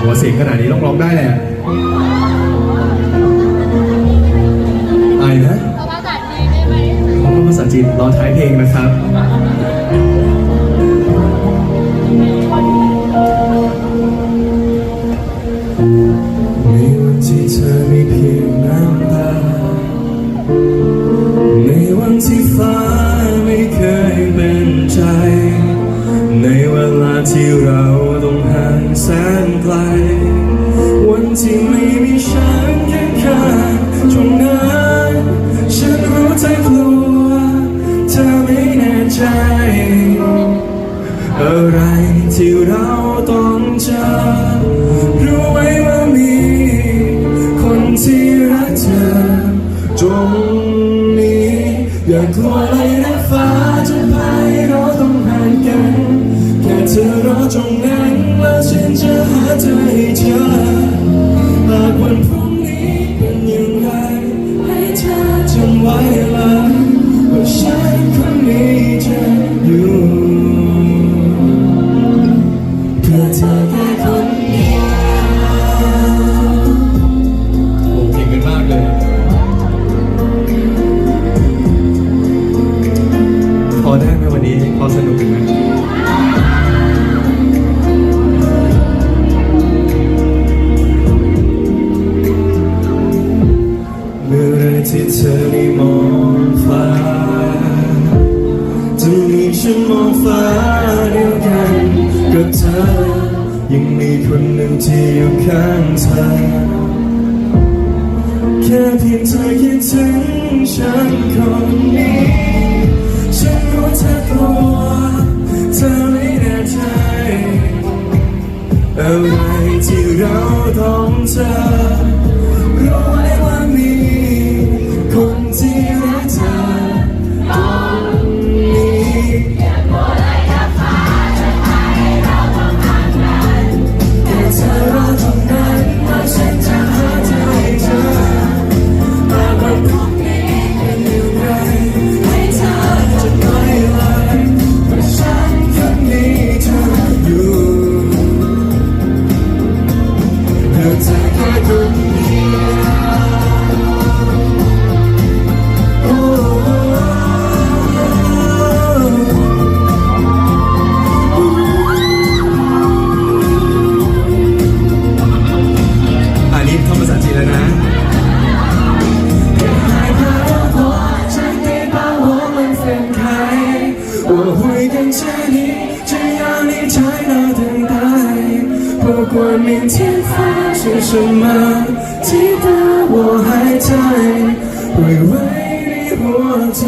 หัวเสียงขนาดนี้ต้องร้องได้แหละไอ้นะภาษาจีนได้ไหมภาษาจีนรอท้ายเพลงนะครับในวันที่เธอมีเพียงน้ำตาในวันที่ฟ้า ที่เราต้องห่างแสนไกล วันที่ไม่มีฉันแค่ข้างๆตรงนั้นฉันรู้ใจกลัวเธอไม่แน่ใจ อะไรที่เราต้องเจอรู้ไว้ว่ามี คนที่รักเธอตรงนี้ อย่ากลัวเลยนะฟ้าจะพา แล้วฉันจะหาเธอให้เจอหากวันพรุ่งนี้เป็นอย่างไร ให้เธอจำไว้เลยว่าฉันคนนี้จะอยู่เพื่อเธอแค่คนเดียวโอ้เก่งกันมากเลยพอได้ไหมวันนี้พอสนุกไหม เธอได้มองฟ้าจะมีฉันมองฟ้าเดียวกันกับเธอ ยังมีคนหนึ่งที่อยู่ข้างเธอ แค่เพียงเธอคิดถึงฉันคนนี้ ฉันรู้เธอกลัวเธอไม่แน่ใจอะไรที่เราต้องเจอ าษาจีนแล้วนะฉันไม่把我们分开，我会跟着你，只要你在那等待。不管明天发生什么，记得我还在，会为你活着，